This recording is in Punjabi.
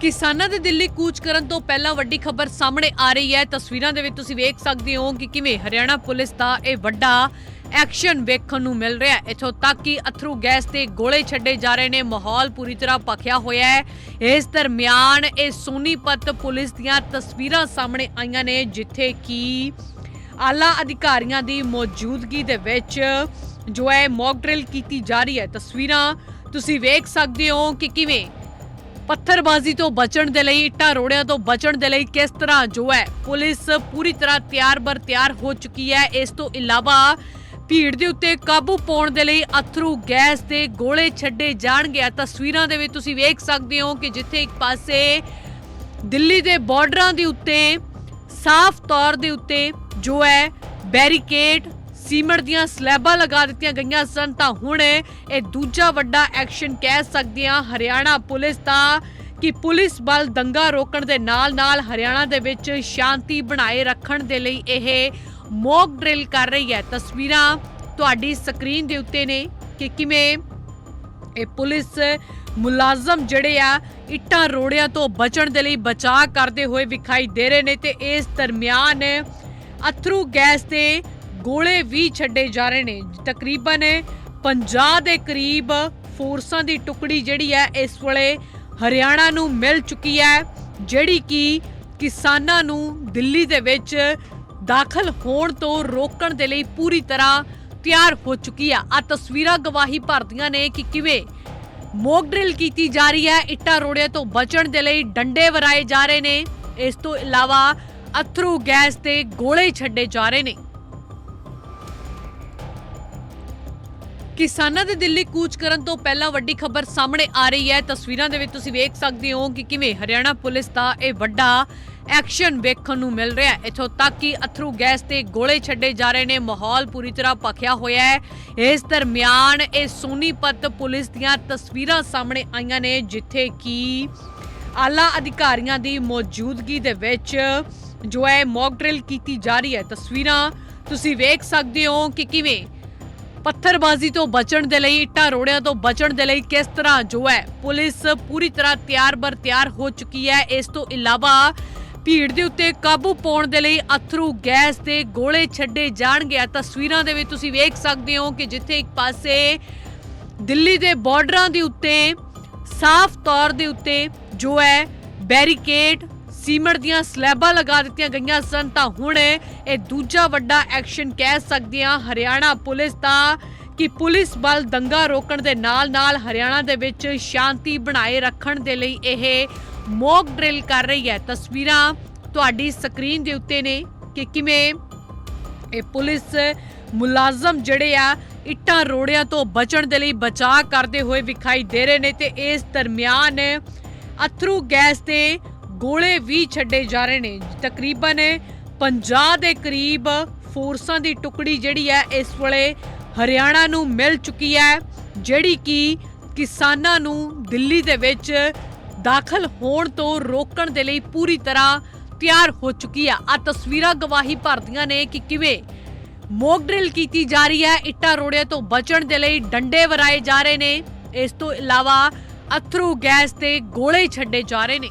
ਕਿਸਾਨਾਂ ਦੇ ਦਿੱਲੀ ਕੂਚ ਕਰਨ ਤੋਂ ਪਹਿਲਾਂ ਵੱਡੀ ਖਬਰ ਸਾਹਮਣੇ ਆ ਰਹੀ ਹੈ। ਤਸਵੀਰਾਂ ਦੇ ਵਿੱਚ ਤੁਸੀਂ ਵੇਖ ਸਕਦੇ ਹੋ ਕਿ ਕਿਵੇਂ ਹਰਿਆਣਾ ਪੁਲਿਸ ਦਾ ਇਹ ਵੱਡਾ ਐਕਸ਼ਨ ਵੇਖਣ ਨੂੰ ਮਿਲ ਰਿਹਾ ਹੈ। ਇਥੋਂ ਤੱਕ ਕਿ ਅਥਰੂ ਗੈਸ ਤੇ ਗੋਲੇ ਛੱਡੇ ਜਾ ਰਹੇ ਨੇ। ਮਾਹੌਲ ਪੂਰੀ ਤਰ੍ਹਾਂ ਭਖਿਆ ਹੋਇਆ ਹੈ। ਇਸ ਦਰਮਿਆਨ ਇਹ ਸੋਨੀਪਤ ਪੁਲਿਸ ਦੀਆਂ ਤਸਵੀਰਾਂ ਸਾਹਮਣੇ ਆਈਆਂ ਨੇ, ਜਿੱਥੇ ਕਿ ਆਲਾ ਅਧਿਕਾਰੀਆਂ ਦੀ ਮੌਜੂਦਗੀ ਦੇ ਵਿੱਚ ਜੋ ਹੈ, ਮੌਕ ਡਰਿਲ ਕੀਤੀ ਜਾ ਰਹੀ ਹੈ। ਤਸਵੀਰਾਂ ਤੁਸੀਂ ਵੇਖ ਸਕਦੇ ਹੋ ਕਿ ਕਿਵੇਂ ਪੱਥਰਬਾਜ਼ੀ ਤੋਂ ਬਚਣ ਦੇ ਲਈ ਇੱਟਾਂ ਰੋੜਿਆਂ ਤੋਂ ਬਚਣ ਦੇ ਲਈ ਕਿਸ ਤਰ੍ਹਾਂ ਜੋ ਹੈ, ਪੁਲਿਸ ਪੂਰੀ ਤਰ੍ਹਾਂ ਤਿਆਰ ਬਰ ਤਿਆਰ ਹੋ ਚੁੱਕੀ ਹੈ। ਇਸ ਤੋਂ ਇਲਾਵਾ ਭੀੜ ਦੇ ਉੱਤੇ ਕਾਬੂ ਪਾਉਣ ਦੇ ਲਈ ਅਥਰੂ ਗੈਸ ਦੇ ਗੋਲੇ ਛੱਡੇ ਜਾਣਗੇ। ਆ ਤਸਵੀਰਾਂ ਦੇ ਵਿੱਚ ਤੁਸੀਂ ਵੇਖ ਸਕਦੇ ਹੋ ਕਿ ਜਿੱਥੇ ਇੱਕ ਪਾਸੇ ਦਿੱਲੀ ਦੇ ਬਾਰਡਰਾਂ ਦੇ ਉੱਤੇ ਸਾਫ਼ ਤੌਰ ਦੇ ਉੱਤੇ ਜੋ ਹੈ, ਬੈਰੀਕੇਡ ਸੀਮਟ ਦੀਆਂ ਸਲੈਬਾਂ ਲਗਾ ਦਿੱਤੀਆਂ ਗਈਆਂ ਸਨ, ਤਾਂ ਹੁਣ ਇਹ ਦੂਜਾ ਵੱਡਾ ਐਕਸ਼ਨ ਕਹਿ ਸਕਦੇ ਹਾਂ। ਹਰਿਆਣਾ ਪੁਲਿਸ ਦਾ ਕਿ ਪੁਲਿਸ ਬਲ ਦੰਗਾ ਰੋਕਣ ਦੇ ਨਾਲ-ਨਾਲ ਹਰਿਆਣਾ ਦੇ ਵਿੱਚ ਸ਼ਾਂਤੀ ਬਣਾਏ ਰੱਖਣ ਦੇ ਲਈ ਇਹ ਮੌਕ ਡਰਿਲ ਕਰ ਰਹੀ ਹੈ। ਤਸਵੀਰਾਂ ਤੁਹਾਡੀ ਸਕਰੀਨ ਦੇ ਉੱਤੇ ਨੇ ਕਿ ਕਿਵੇਂ ਇਹ ਪੁਲਿਸ ਮੁਲਾਜ਼ਮ ਜਿਹੜੇ ਆ, ਇੱਟਾਂ ਰੋੜਿਆਂ ਤੋਂ ਬਚਣ ਦੇ ਲਈ ਬਚਾਅ ਕਰਦੇ ਹੋਏ ਵਿਖਾਈ ਦੇ ਰਹੇ ਨੇ ਤੇ ਇਸ ਦਰਮਿਆਨ ਅਥਰੂ ਗੈਸ ਤੇ ਗੋਲੇ ਵੀ ਛੱਡੇ ਜਾ ਰਹੇ ਨੇ। ਤਕਰੀਬਨ 50 ਦੇ ਕਰੀਬ ਫੋਰਸਾਂ ਦੀ ਟੁਕੜੀ ਜਿਹੜੀ ਹੈ, ਇਸ ਵੇਲੇ ਹਰਿਆਣਾ ਨੂੰ ਮਿਲ ਚੁੱਕੀ ਹੈ, ਜਿਹੜੀ ਕਿ ਕਿਸਾਨਾਂ ਨੂੰ ਦਿੱਲੀ ਦੇ ਵਿੱਚ ਦਾਖਲ ਹੋਣ ਤੋਂ ਰੋਕਣ ਦੇ ਲਈ ਪੂਰੀ ਤਰ੍ਹਾਂ ਤਿਆਰ ਹੋ ਚੁੱਕੀ ਆ ਆ ਤਸਵੀਰਾਂ ਗਵਾਹੀ ਭਰਦੀਆਂ ਨੇ ਕਿ ਕਿਵੇਂ ਮੌਕ ਡਰਿਲ ਕੀਤੀ ਜਾ ਰਹੀ ਹੈ। ਇੱਟਾਂ ਰੋੜਿਆਂ ਤੋਂ ਬਚਣ ਦੇ ਲਈ ਡੰਡੇ ਵਰਾਏ ਜਾ ਰਹੇ ਨੇ। ਇਸ ਤੋਂ ਇਲਾਵਾ ਅਥਰੂ ਗੈਸ ਤੇ ਗੋਲੇ ਛੱਡੇ ਜਾ ਰਹੇ ਨੇ। ਕਿਸਾਨਾਂ ਦੇ ਦਿੱਲੀ ਕੂਚ ਕਰਨ ਤੋਂ ਪਹਿਲਾਂ ਵੱਡੀ ਖਬਰ ਸਾਹਮਣੇ ਆ ਰਹੀ ਹੈ। ਤਸਵੀਰਾਂ ਦੇ ਵਿੱਚ ਤੁਸੀਂ ਵੇਖ ਸਕਦੇ ਹੋ ਕਿ ਕਿਵੇਂ ਹਰਿਆਣਾ ਪੁਲਿਸ ਦਾ ਇਹ ਵੱਡਾ ਐਕਸ਼ਨ ਵੇਖਣ ਨੂੰ ਮਿਲ ਰਿਹਾ ਹੈ। ਇਥੋਂ ਤੱਕ ਕਿ ਅਥਰੂ ਗੈਸ ਤੇ ਗੋਲੇ ਛੱਡੇ ਜਾ ਰਹੇ ਨੇ। ਮਾਹੌਲ ਪੂਰੀ ਤਰ੍ਹਾਂ ਭਖਿਆ ਹੋਇਆ ਹੈ। ਇਸ ਦਰਮਿਆਨ ਇਹ ਸੋਨੀਪਤ ਪੁਲਿਸ ਦੀਆਂ ਤਸਵੀਰਾਂ ਸਾਹਮਣੇ ਆਈਆਂ ਨੇ, ਜਿੱਥੇ ਕਿ ਆਲਾ ਅਧਿਕਾਰੀਆਂ ਦੀ ਮੌਜੂਦਗੀ ਦੇ ਵਿੱਚ ਜੋ ਹੈ, ਮੌਕ ਡਰਿਲ ਕੀਤੀ ਜਾ ਰਹੀ ਹੈ। ਤਸਵੀਰਾਂ ਤੁਸੀਂ ਵੇਖ ਸਕਦੇ ਹੋ ਕਿ ਕਿਵੇਂ ਪੱਥਰਬਾਜ਼ੀ ਤੋਂ ਬਚਣ ਦੇ ਲਈ, ਇੱਟਾਂ ਰੋੜਿਆਂ ਤੋਂ ਬਚਣ ਦੇ ਲਈ ਕਿਸ ਤਰ੍ਹਾਂ ਜੋ ਹੈ, ਪੁਲਿਸ ਪੂਰੀ ਤਰ੍ਹਾਂ ਤਿਆਰ ਬਰ ਤਿਆਰ ਹੋ ਚੁੱਕੀ ਹੈ। ਇਸ ਤੋਂ ਇਲਾਵਾ ਭੀੜ ਦੇ ਉੱਤੇ ਕਾਬੂ ਪਾਉਣ ਦੇ ਲਈ ਅਥਰੂ ਗੈਸ ਦੇ ਗੋਲੇ ਛੱਡੇ ਜਾਣਗੇ। ਆ ਤਸਵੀਰਾਂ ਦੇ ਵਿੱਚ ਤੁਸੀਂ ਵੇਖ ਸਕਦੇ ਹੋ ਕਿ ਜਿੱਥੇ ਇੱਕ ਪਾਸੇ ਦਿੱਲੀ ਦੇ ਬਾਰਡਰਾਂ ਦੇ ਉੱਤੇ ਸਾਫ਼ ਤੌਰ ਦੇ ਉੱਤੇ ਜੋ ਹੈ, ਬੈਰੀਕੇਡ ਸੀਮਟ ਦੀਆਂ ਸਲੈਬਾਂ ਲਗਾ ਦਿੱਤੀਆਂ ਗਈਆਂ ਸਨ, ਤਾਂ ਹੁਣ ਇਹ ਦੂਜਾ ਵੱਡਾ ਐਕਸ਼ਨ ਕਹਿ ਸਕਦੇ ਹਾਂ। ਹਰਿਆਣਾ ਪੁਲਿਸ ਦਾ ਕਿ ਪੁਲਿਸ ਬਲ ਦੰਗਾ ਰੋਕਣ ਦੇ ਨਾਲ-ਨਾਲ ਹਰਿਆਣਾ ਦੇ ਵਿੱਚ ਸ਼ਾਂਤੀ ਬਣਾਏ ਰੱਖਣ ਦੇ ਲਈ ਇਹ ਮੌਕ ਡਰਿਲ ਕਰ ਰਹੀ ਹੈ। ਤਸਵੀਰਾਂ ਤੁਹਾਡੀ ਸਕਰੀਨ ਦੇ ਉੱਤੇ ਨੇ ਕਿ ਕਿਵੇਂ ਇਹ ਪੁਲਿਸ ਮੁਲਾਜ਼ਮ ਜਿਹੜੇ ਆ, ਇੱਟਾਂ ਰੋੜਿਆਂ ਤੋਂ ਬਚਣ ਦੇ ਲਈ ਬਚਾਅ ਕਰਦੇ ਹੋਏ ਵਿਖਾਈ ਦੇ ਰਹੇ ਨੇ ਤੇ ਇਸ ਦਰਮਿਆਨ ਅਥਰੂ ਗੈਸ ਦੇ ਗੋਲੇ ਵੀ ਛੱਡੇ ਜਾ ਰਹੇ ਨੇ। ਤਕਰੀਬਨ 50 ਦੇ ਕਰੀਬ ਫੋਰਸਾਂ ਦੀ ਟੁਕੜੀ ਜਿਹੜੀ ਹੈ, ਇਸ ਵੇਲੇ ਹਰਿਆਣਾ ਨੂੰ ਮਿਲ ਚੁੱਕੀ ਹੈ, ਜਿਹੜੀ ਕਿ ਕਿਸਾਨਾਂ ਨੂੰ ਦਿੱਲੀ ਦੇ ਵਿੱਚ ਦਾਖਲ ਹੋਣ ਤੋਂ ਰੋਕਣ ਦੇ ਲਈ ਪੂਰੀ ਤਰ੍ਹਾਂ ਤਿਆਰ ਹੋ ਚੁੱਕੀ ਆ ਆ ਤਸਵੀਰਾਂ ਗਵਾਹੀ ਭਰਦੀਆਂ ਨੇ ਕਿ ਕਿਵੇਂ ਮੌਕ ਡਰਿਲ ਕੀਤੀ ਜਾ ਰਹੀ ਹੈ। ਇੱਟਾਂ ਰੋੜਿਆਂ ਤੋਂ ਬਚਣ ਦੇ ਲਈ ਡੰਡੇ ਵਰਾਏ ਜਾ ਰਹੇ ਨੇ। ਇਸ ਤੋਂ ਇਲਾਵਾ ਅਥਰੂ ਗੈਸ ਤੇ ਗੋਲੇ ਛੱਡੇ ਜਾ ਰਹੇ ਨੇ।